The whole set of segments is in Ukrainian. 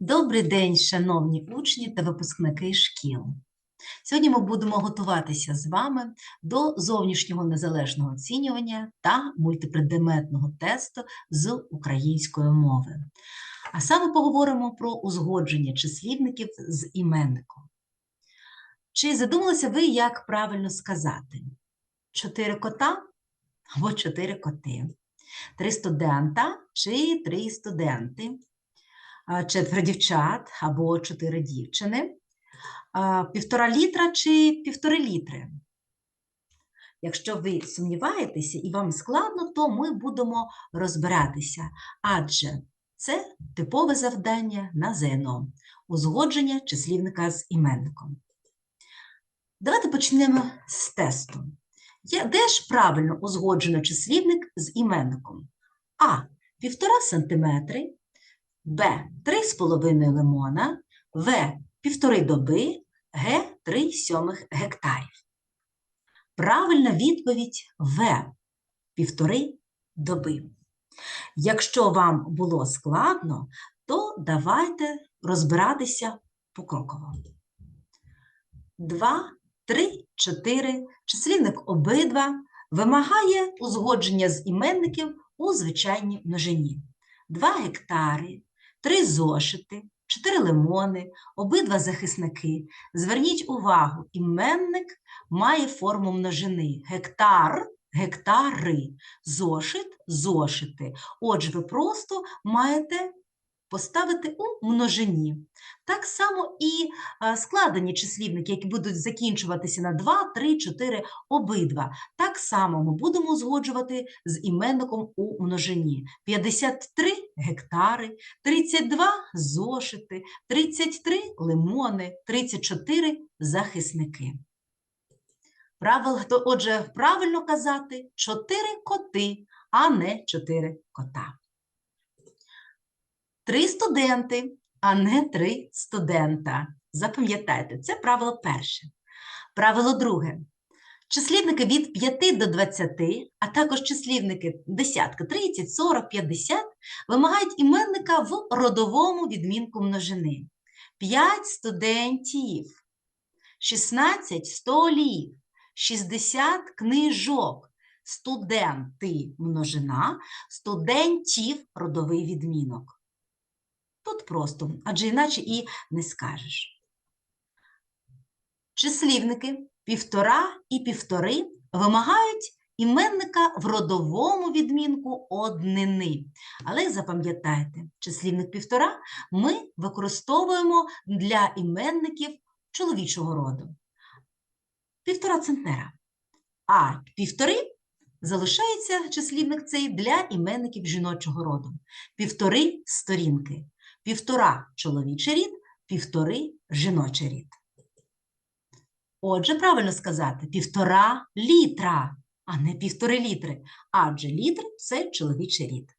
Добрий день, шановні учні та випускники шкіл. Сьогодні ми будемо готуватися з вами до зовнішнього незалежного оцінювання та мультипредметного тесту з української мови. А саме поговоримо про узгодження числівників з іменником. Чи задумалися ви, як правильно сказати? Чотири кота або чотири коти? Три студента чи три студенти? Четверо дівчат або чотири дівчини, півтора літра чи півтори літри. Якщо ви сумніваєтеся і вам складно, то ми будемо розбиратися, адже це типове завдання на ЗНО – узгодження числівника з іменником. Давайте почнемо з тесту. Де ж правильно узгоджено числівник з іменником? А. Півтора сантиметри, Б. 3,5 лимона, В. Півтори доби, Г. 3 сьомих гектарів. Правильна відповідь В. Півтори доби. Якщо вам було складно, то давайте розбиратися покроково. 2, 3, 4. Числівник обидва вимагає узгодження з іменників у звичайній множині. 2 гектари, 3 зошити, чотири лимони, обидва захисники. Зверніть увагу, іменник має форму множини. Гектар гектари, зошит зошити. Отже, ви просто маєте поставити у множині. Так само і складені числівники, які будуть закінчуватися на 2, 3, 4, обидва. Так само ми будемо узгоджувати з іменником у множині. 53 гектари, 32 зошити, 33 лимони, 34 захисники. Правило, отже, правильно казати 4 коти, а не 4 кота. Три студенти, а не три студента. Запам'ятайте, це правило перше. Правило друге. Числівники від 5 до 20, а також числівники десятка, 30, 40, 50 вимагають іменника в родовому відмінку множини. 5 студентів, 16 столів, 60 книжок, студенти множина, студентів родовий відмінок. Тут просто, адже іначе і не скажеш. Числівники півтора і півтори вимагають іменника в родовому відмінку однини. Але запам'ятайте, числівник півтора ми використовуємо для іменників чоловічого роду. Півтора центнера. А півтори залишається числівник цей для іменників жіночого роду. Півтори сторінки. Півтора чоловічий рід, півтори жіночий рід. Отже, правильно сказати півтора літра, а не півтори літри, адже літр це чоловічий рід.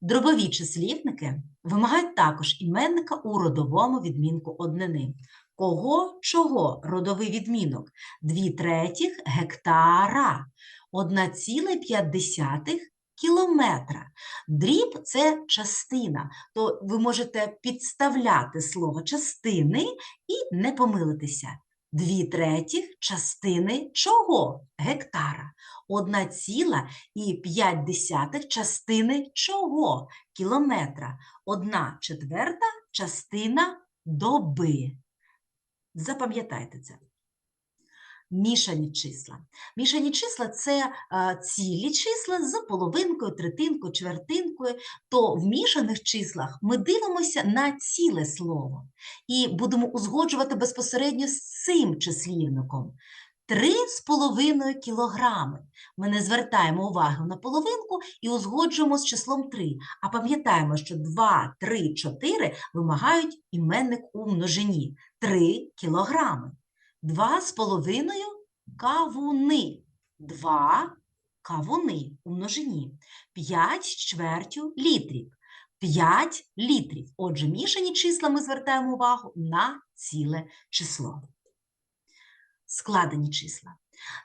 Дробові числівники вимагають також іменника у родовому відмінку однини. Кого чого родовий відмінок? Дві третіх гектара, 1,5 кілометра. Дріб це частина, то ви можете підставляти слово частини і не помилитися. Дві третіх частини чого? Гектара. Одна ціла і п'ять десятих частини чого? Кілометра. Одна четверта частина доби. Запам'ятайте це. Мішані числа. Мішані числа це а, цілі числа з половинкою, третинкою, чвертинкою. То в мішаних числах ми дивимося на ціле слово і будемо узгоджувати безпосередньо з цим числівником. Три з половиною кілограми. Ми не звертаємо увагу на половинку і узгоджуємо з числом 3. А пам'ятаємо, що 2, 3, 4 вимагають іменник у множині. 3 кілограми. Два з половиною кавуни. Два кавуни у множині. П'ять з чвертю літрів. П'ять літрів. Отже, мішані числа ми звертаємо увагу на ціле число. Складені числа.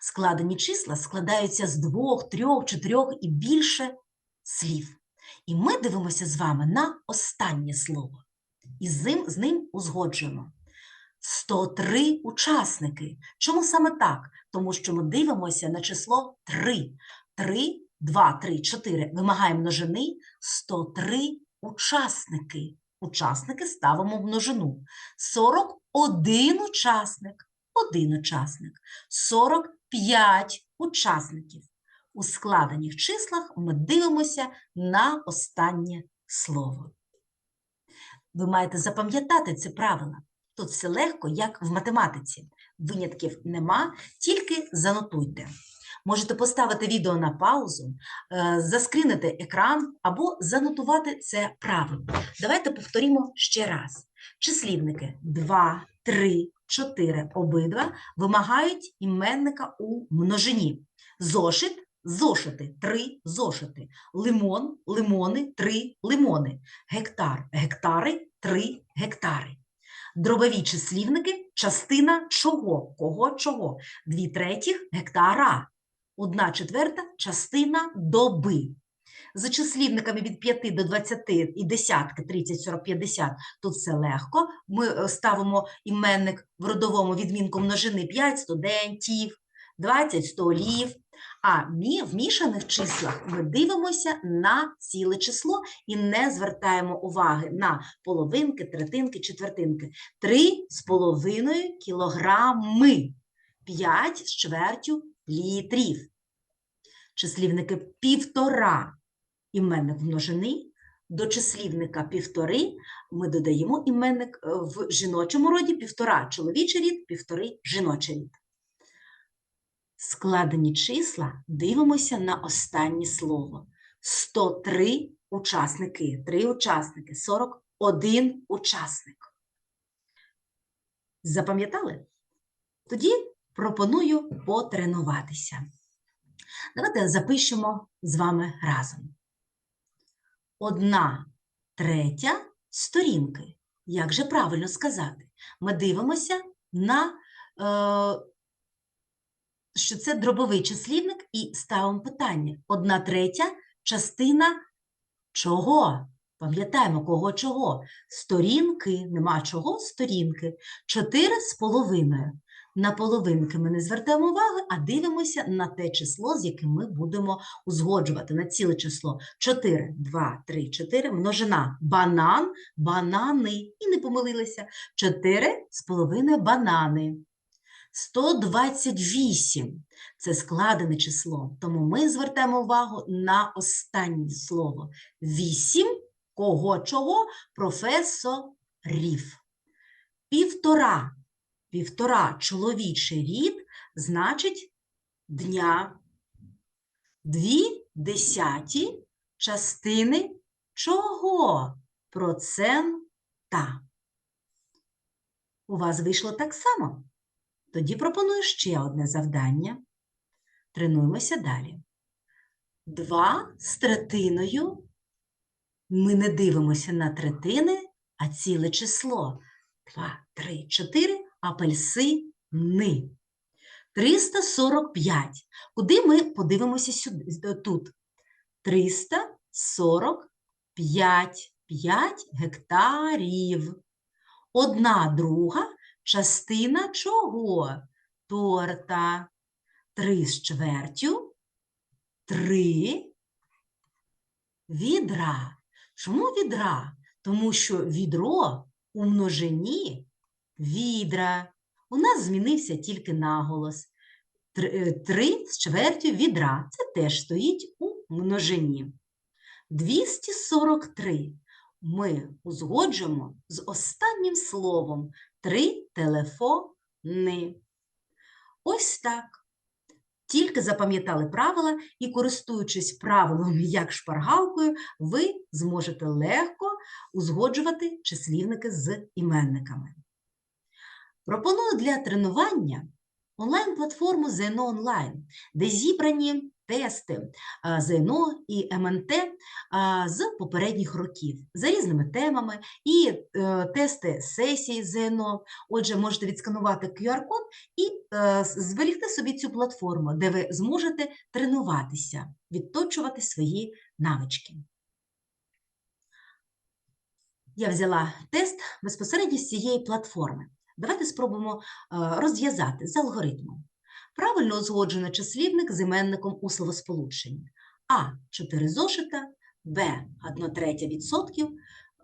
Складені числа складаються з двох, трьох, чотирьох і більше слів. І ми дивимося з вами на останнє слово. І з ним, з ним узгоджуємо. 103 учасники. Чому саме так? Тому що ми дивимося на число 3. 3, 2, 3, 4 вимагає множини 103 учасники. Учасники ставимо в множину. 41 учасник. Один учасник. 45 учасників. У складених числах ми дивимося на останнє слово. Ви маєте запам'ятати це правило. Тут все легко, як в математиці. Винятків нема, тільки занотуйте. Можете поставити відео на паузу, е, заскрінити екран або занотувати це правило. Давайте повторімо ще раз. Числівники 2, 3, 4 обидва вимагають іменника у множині. Зошит зошити, 3 зошити. Лимон лимони, 3 лимони. Гектар гектари, 3 гектари. Дробові числівники частина чого? Кого чого? Дві третіх гектара. Одна четверта частина доби. За числівниками від 5 до 20 і десятки 30, 40, 50 тут все легко. Ми е, ставимо іменник в родовому відмінку множини 5 студентів, 20 столів. А в мішаних числах ми дивимося на ціле число і не звертаємо уваги на половинки, третинки, четвертинки. Три з половиною кілограми, 5 з чвертю літрів. Числівники півтора іменник множини. До числівника півтори ми додаємо іменник е, в жіночому роді півтора чоловічий рід, півтори жіночий рід. Складені числа дивимося на останнє слово. 103 учасники, 3 учасники, 41 учасник. Запам'ятали? Тоді пропоную потренуватися. Давайте запишемо з вами разом. Одна третя сторінки. Як же правильно сказати? Ми дивимося на, е, що це дробовий числівник, і ставимо питання. Одна третя частина чого? Пам'ятаємо, кого чого? Сторінки, нема чого, сторінки. Чотири з половиною. На половинки ми не звертаємо уваги, а дивимося на те число, з яким ми будемо узгоджувати на ціле число. 4, 2, 3, 4, множина банан, банани. І не помилилися. 4 з половиною банани. 128 – це складене число, тому ми звертаємо увагу на останнє слово. 8 – кого чого? Професорів. Півтора півтора чоловічий рід значить дня. Дві десяті частини чого? Процента. У вас вийшло так само? Тоді пропоную ще одне завдання. Тренуємося далі. Два з третиною. Ми не дивимося на третини, а ціле число. Два, три, чотири апельсини. 345. Куди ми подивимося сюди, тут? 345 5 гектарів. Одна друга частина чого? Торта. Три з чвертю. Три відра. Чому відра? Тому що відро у множині відра. У нас змінився тільки наголос. Три- е, з чвертю відра. Це теж стоїть у множині. 243 ми узгоджуємо з останнім словом три телефони. Ось так. Тільки запам'ятали правила і, користуючись правилом як шпаргалкою, ви зможете легко узгоджувати числівники з іменниками. Пропоную для тренування онлайн-платформу ЗНО онлайн, де зібрані тести ЗНО і МНТ з попередніх років за різними темами і е, тести сесії ЗНО. Отже, можете відсканувати QR-код і е, зберігти собі цю платформу, де ви зможете тренуватися, відточувати свої навички. Я взяла тест безпосередньо з цієї платформи. Давайте спробуємо е, розв'язати з алгоритмом. Правильно узгоджено числівник з іменником у словосполученні. А 4 зошита, Б 1 третя відсотків,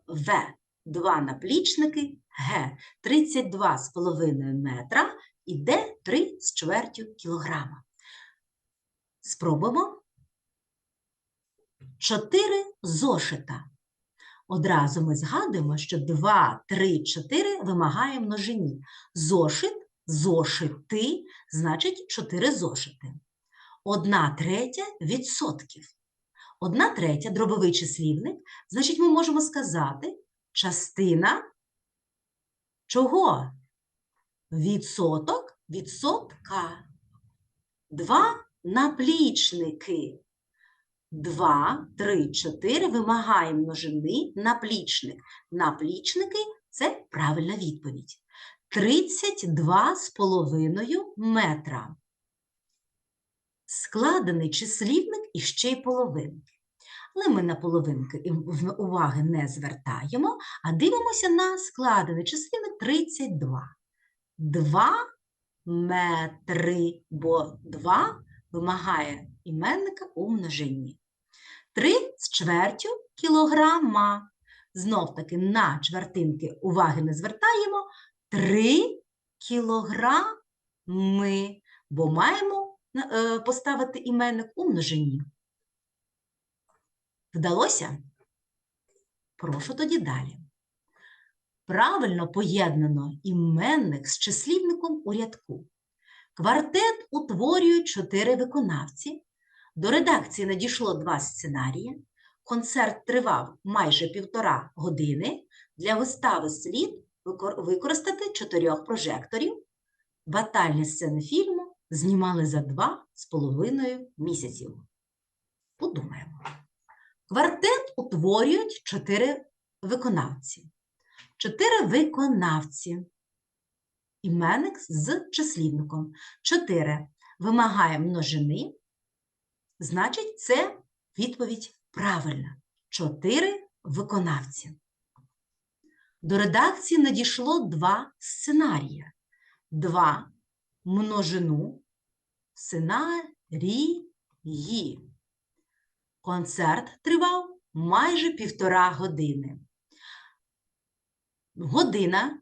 В 2 наплічники, Г 32,5 метра і Д 3 з чвертю кілограма. Спробуємо. 4 зошита. Одразу ми згадуємо, що 2, 3, 4 вимагає множині. Зошит, зошити, значить 4 зошити. Одна третя відсотків. Одна третя дробовий числівник, значить ми можемо сказати частина чого? Відсоток відсотка. Два наплічники. 2, 3, 4 вимагає множини наплічник. Наплічники – це правильна відповідь. 32,5 метра. Складений числівник і ще й половинки. Але ми на половинки уваги не звертаємо, а дивимося на складений числівник 32. 2 метри, бо 2 вимагає іменника у множині. 3 з чвертю кілограма. Знов таки на чвертинки уваги не звертаємо. 3 кілограми, бо маємо е, поставити іменник у множині. Вдалося? Прошу тоді далі. Правильно поєднано іменник з числівником у рядку. Квартет утворюють чотири виконавці. До редакції надійшло два сценарії. Концерт тривав майже півтора години. Для вистави слід використати чотирьох прожекторів. Батальні сцени фільму знімали за два з половиною місяців. Подумаємо. Квартет утворюють чотири виконавці. Чотири виконавці. Іменник з числівником. 4 вимагає множини, значить, це відповідь правильна. 4 виконавці. До редакції надійшло два сценарії. Два множину сценарії. Концерт тривав майже півтора години. Година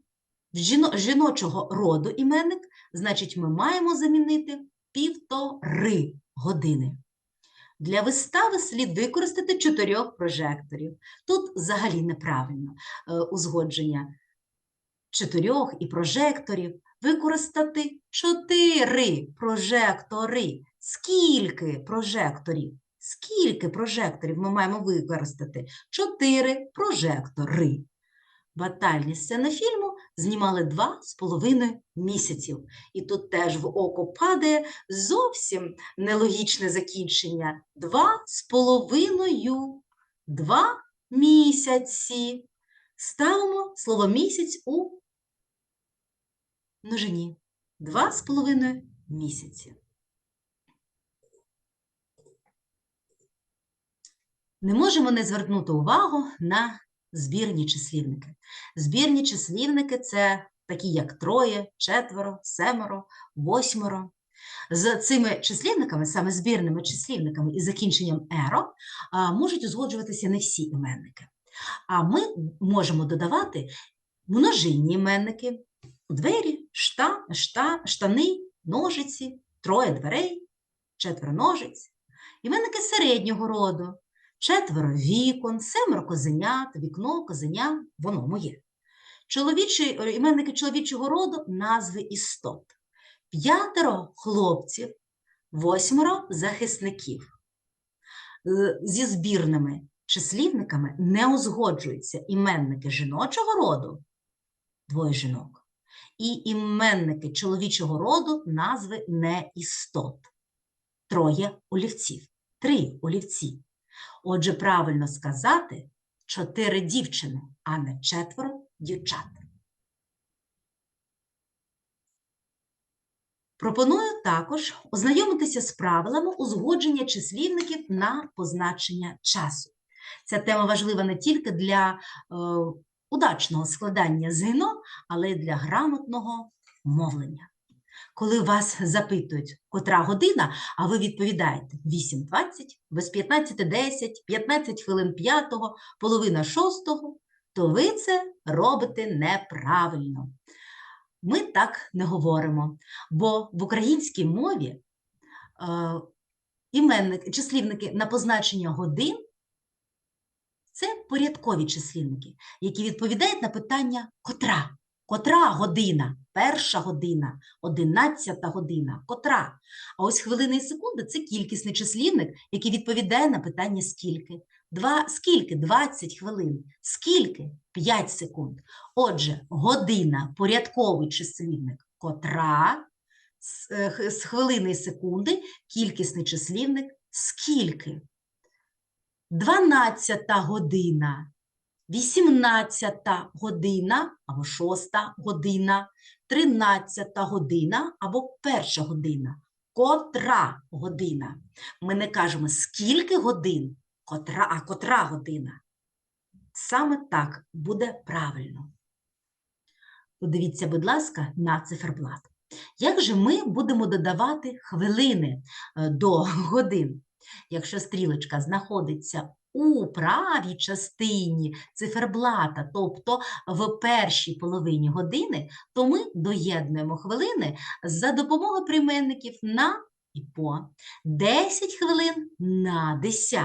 жіночого роду іменник, значить, ми маємо замінити півтори години. Для вистави слід використати чотирьох прожекторів. Тут взагалі неправильно е, узгодження чотирьох і прожекторів. Використати чотири прожектори. Скільки прожекторів? Скільки прожекторів ми маємо використати? Чотири прожектори. Батальні сцени фільму знімали два з половиною місяців. І тут теж в око падає зовсім нелогічне закінчення. Два з половиною. Два місяці. Ставимо слово місяць у множині. Два з половиною місяці. Не можемо не звернути увагу на збірні числівники. Збірні числівники це такі, як троє, четверо, семеро, восьмеро. З цими числівниками, саме збірними числівниками і закінченням еро, можуть узгоджуватися не всі іменники. А ми можемо додавати множинні іменники, двері, шта, шта, штани, ножиці, троє дверей, четверо ножиць, іменники середнього роду, четверо вікон, семеро козенят, вікно, козеня, воно моє. Чоловічі, е, іменники чоловічого роду назви істот. П'ятеро хлопців, восьмеро захисників. Е, Зі збірними числівниками не узгоджуються іменники жіночого роду, двоє жінок, і іменники чоловічого роду назви не істот. Троє олівців, три олівці. Отже, правильно сказати чотири дівчини, а не четверо дівчат. Пропоную також ознайомитися з правилами узгодження числівників на позначення часу. Ця тема важлива не тільки для е, удачного складання ЗНО, але й для грамотного мовлення. Коли вас запитують, котра година, а ви відповідаєте 8.20, без 15.10, 15 хвилин 5, половина 6, то ви це робите неправильно. Ми так не говоримо, бо в українській мові е, іменник, числівники на позначення годин це порядкові числівники, які відповідають на питання котра. Котра година? Перша година, одинадцята година, котра. А ось хвилини і секунди це кількісний числівник, який відповідає на питання скільки. Два, скільки? 20 хвилин. Скільки? 5 секунд. Отже, година порядковий числівник котра, з, е, хвилини і секунди кількісний числівник скільки. 12 година, 18 година або 6 година, 13 година або перша година. Котра година. Ми не кажемо скільки годин, котра, а котра година. Саме так буде правильно. Подивіться, будь ласка, на циферблат. Як же ми будемо додавати хвилини е, до годин? Якщо стрілочка знаходиться у правій частині циферблата, тобто в першій половині години, то ми доєднуємо хвилини за допомогою прийменників на і по 10 хвилин на 10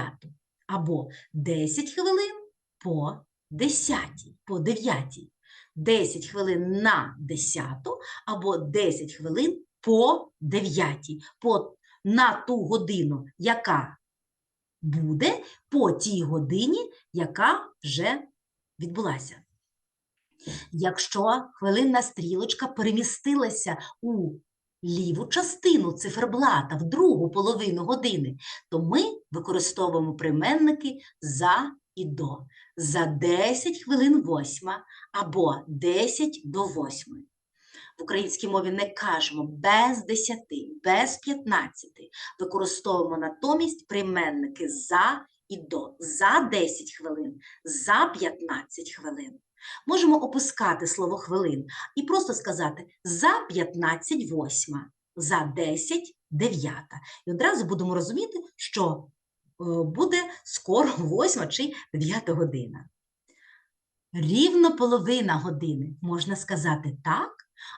або 10 хвилин по 10, по 9, 10 хвилин на 10 або 10 хвилин по 9, по, на ту годину, яка буде, по тій годині, яка вже відбулася. Якщо хвилинна стрілочка перемістилася у ліву частину циферблата в другу половину години, то ми використовуємо прийменники за і до. За 10 хвилин восьма або 10 до восьми. Українській мові не кажемо без 10, без 15. Використовуємо натомість прийменники за і до. За 10 хвилин, за 15 хвилин. Можемо опускати слово хвилин і просто сказати за 15 восьма, за 10 дев'ята. І одразу будемо розуміти, що е, буде скоро восьма чи дев'ята година. Рівно половина години можна сказати так,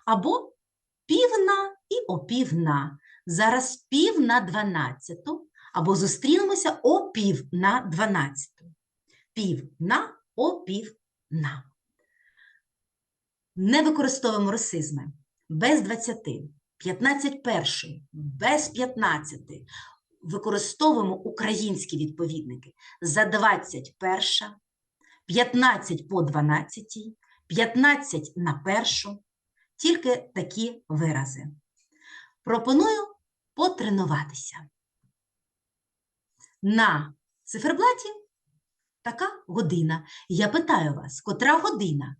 або півна і опівна. Зараз пів на дванадцяту, або зустрінемося о пів на дванадцяту. Пів на опів на. Не використовуємо русизми без 20, 15 першої, без 15. Використовуємо українські відповідники за 21, 15 по 12, 15 на першу, тільки такі вирази. Пропоную потренуватися. На циферблаті така година. Я питаю вас, котра година?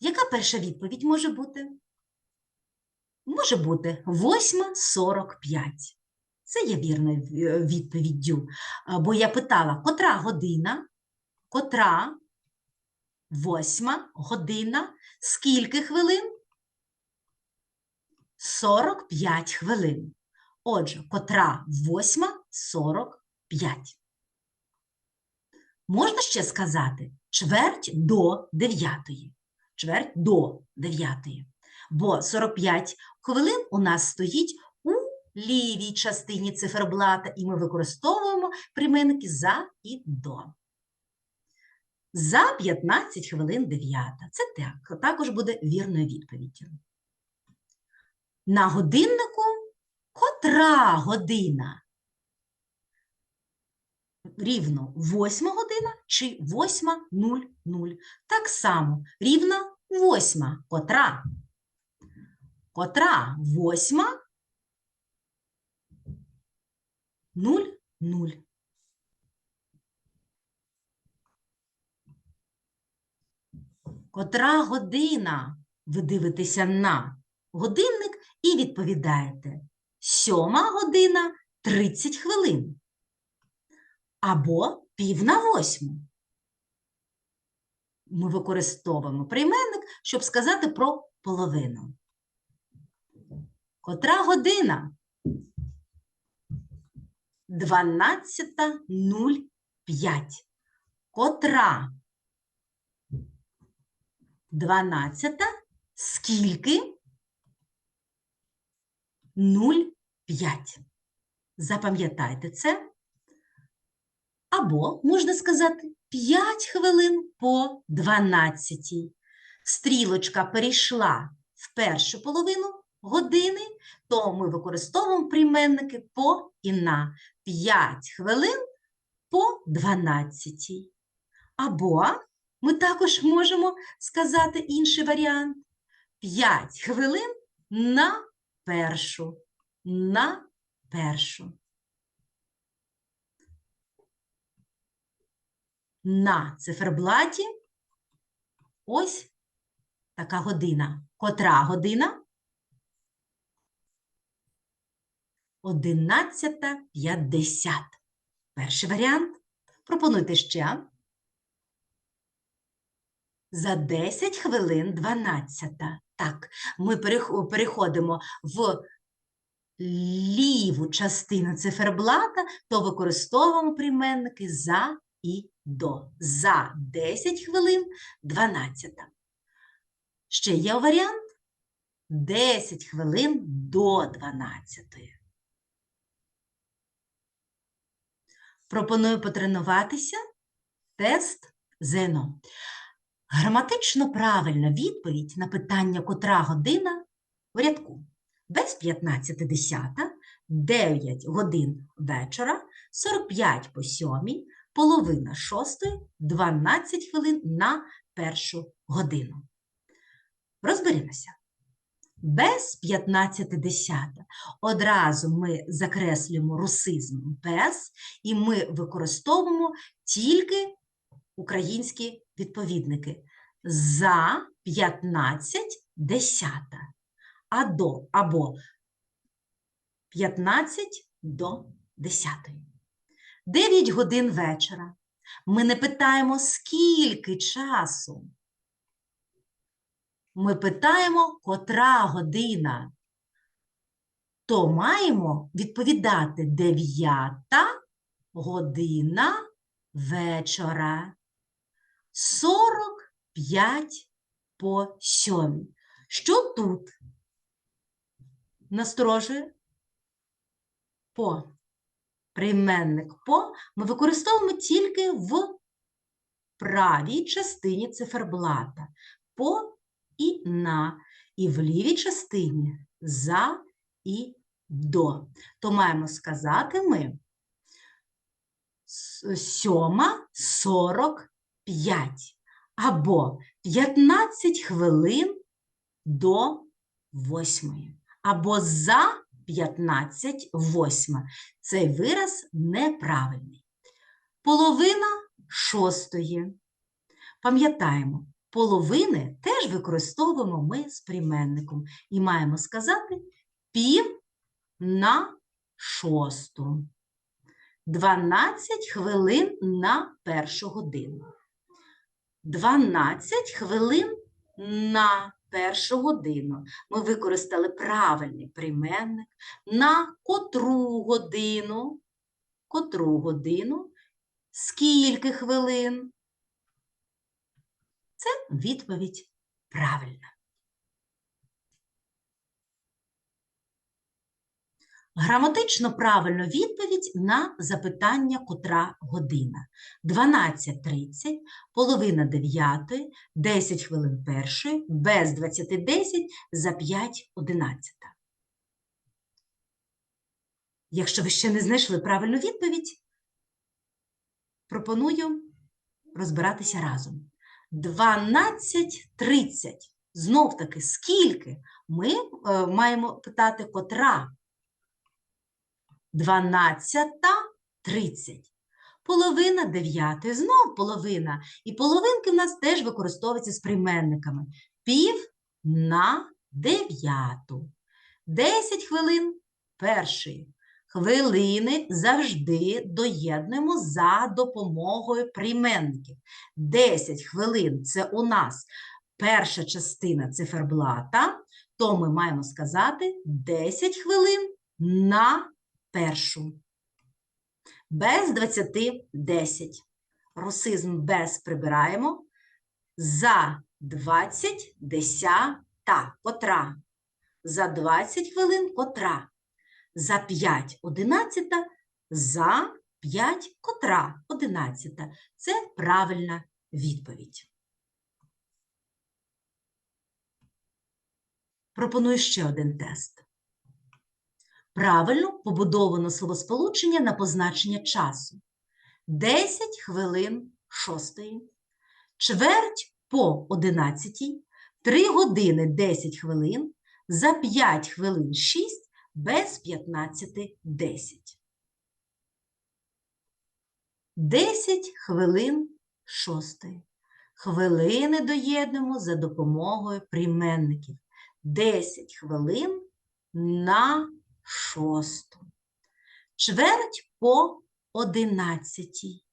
Яка перша відповідь може бути? Може бути 8.45. Це є вірною е, відповіддю. Бо я питала, котра година? Котра? Восьма година. Скільки хвилин? 45 хвилин. Отже, котра восьма 45. Можна ще сказати чверть до дев'ятої. Чверть до дев'ятої. Бо 45 хвилин у нас стоїть у лівій частині циферблата, і ми використовуємо прийменники за і до. За 15 хвилин дев'ята. Це так, також буде вірною відповіддю. На годиннику котра година? Рівно 8 година чи 8.00. Так само рівно 8. Котра? Котра? 8. 0, 0. Котра година? Ви дивитеся на годинник і відповідаєте. Сьома година 30 хвилин. Або пів на восьму. ми використовуємо прийменник, щоб сказати про половину. Котра година? 12.05. Котра? 12. Скільки? 0,5. Запам'ятайте це. Або можна сказати 5 хвилин по 12. Стрілочка перейшла в першу половину години, то ми використовуємо прийменники по і на 5 хвилин по 12. Або ми також можемо сказати інший варіант 5 хвилин на першу. На першу. На циферблаті ось така година. Котра година? 11.50. Перший варіант. Пропонуйте ще. За 10 хвилин 12. Так, ми переходимо в ліву частину циферблата, то використовуємо прийменники за і до. За 10 хвилин 12. Ще є варіант 10 хвилин до 12. Пропоную потренуватися. Тест ЗНО. Граматично правильна відповідь на питання котра година в рядку. Без 15.10, 9 годин вечора, 45 по 7, половина 6, 12 хвилин на першу годину. Розберімося. Без 15.10 одразу ми закреслюємо русизм без, і ми використовуємо тільки українські відповідники за 15 десята, а до або 15 до 10. 9 годин вечора. Ми не питаємо, скільки часу. Ми питаємо, котра година. То маємо відповідати 9 година вечора. 45 по 7. Що тут насторожує? По. Прийменник по ми використовуємо тільки в правій частині циферблата. По і на. І в лівій частині за і до. То маємо сказати ми сьома сорок п'ять або 15 хвилин до восьмої, або за 15 восьма. Цей вираз неправильний. Половина шостої. Пам'ятаємо, половини теж використовуємо ми з прийменником і маємо сказати пів на шосту. 12 хвилин на першу годину. 12 хвилин на першу годину. Ми використали правильний прийменник на котру годину. Котру годину? Скільки хвилин? Це відповідь правильна. Граматично правильну відповідь на запитання котра година. 12.30, половина 9, 10 хвилин першої, без 20.10, за 5.11. Якщо ви ще не знайшли правильну відповідь, пропоную розбиратися разом. 12.30. Знов таки, скільки? Ми е, маємо питати котра. 12.30. Половина дев'ятої, знов половина. І половинки в нас теж використовуються з прийменниками. Пів на дев'яту. 10 хвилин першої. Хвилини завжди доєднуємо за допомогою прийменників. 10 хвилин це у нас перша частина циферблата, то ми маємо сказати 10 хвилин на першу. Без 20 – 10. Русизм без прибираємо. За 20 – десята, котра. За 20 хвилин – котра. За 5 – одинадцята. За 5 – котра одинадцята. Це правильна відповідь. Пропоную ще один тест. Правильно побудовано словосполучення на позначення часу. 10 хвилин шостої, чверть по 11, 3 години 10 хвилин, за 5 хвилин 6, без 15 – 10. 10 хвилин шостої. Хвилини доєднуємо за допомогою прийменників. 10 хвилин на шосту. Чверть по одинадцятій.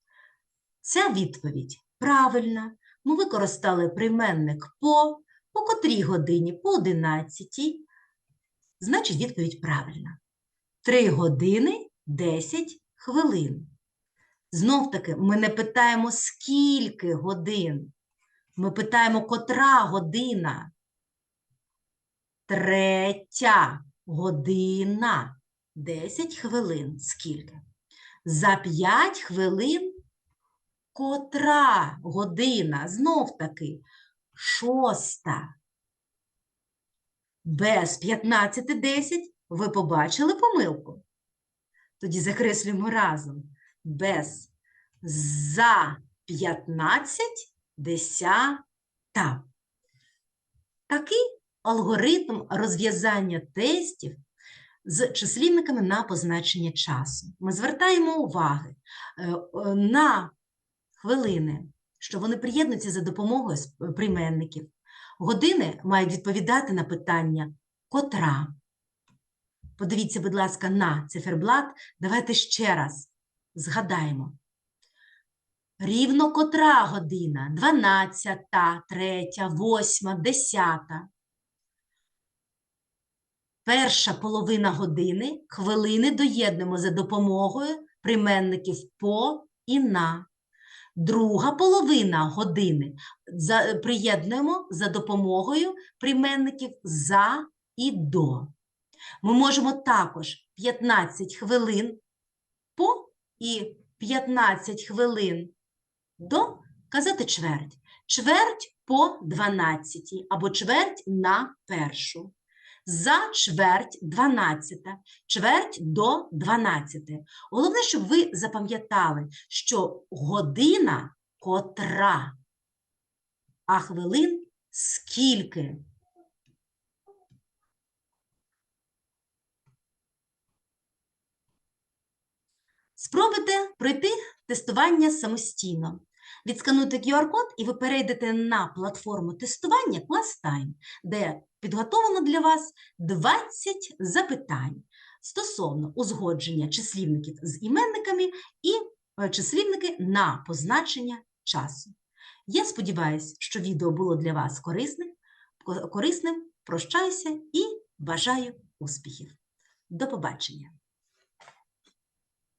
Ця відповідь правильна. Ми використали прийменник по, по котрій годині, по одинадцятій. Значить, відповідь правильна. 3 години 10 хвилин. Знов таки, ми не питаємо, скільки годин. Ми питаємо, котра година. Третя година. 10 хвилин. Скільки? За 5 хвилин котра година? Знов таки шоста. Без 15.10 ви побачили помилку? Тоді закреслюємо разом. Без за 15 десята. Такий алгоритм розв'язання тестів з числівниками на позначення часу. Ми звертаємо уваги е, на хвилини, що вони приєднуються за допомогою прийменників. Години мають відповідати на питання котра. Подивіться, будь ласка, на циферблат. Давайте ще раз згадаємо. Рівно котра година? 12, 3, 8, 10. Перша половина години хвилини доєднуємо за допомогою прийменників по і на. Друга половина години за, приєднуємо за допомогою прийменників за і до. Ми можемо також 15 хвилин по і 15 хвилин до казати чверть. Чверть по 12 або чверть на першу. За чверть 12, чверть до 12. Головне, щоб ви запам'ятали, що година котра, а хвилин скільки. Спробуйте пройти тестування самостійно. Відскануйте QR-код і ви перейдете на платформу тестування ClassTime, де підготовлено для вас 20 запитань стосовно узгодження числівників з іменниками і е, числівники на позначення часу. Я сподіваюся, що відео було для вас корисним. корисним. Прощаюся і бажаю успіхів. До побачення!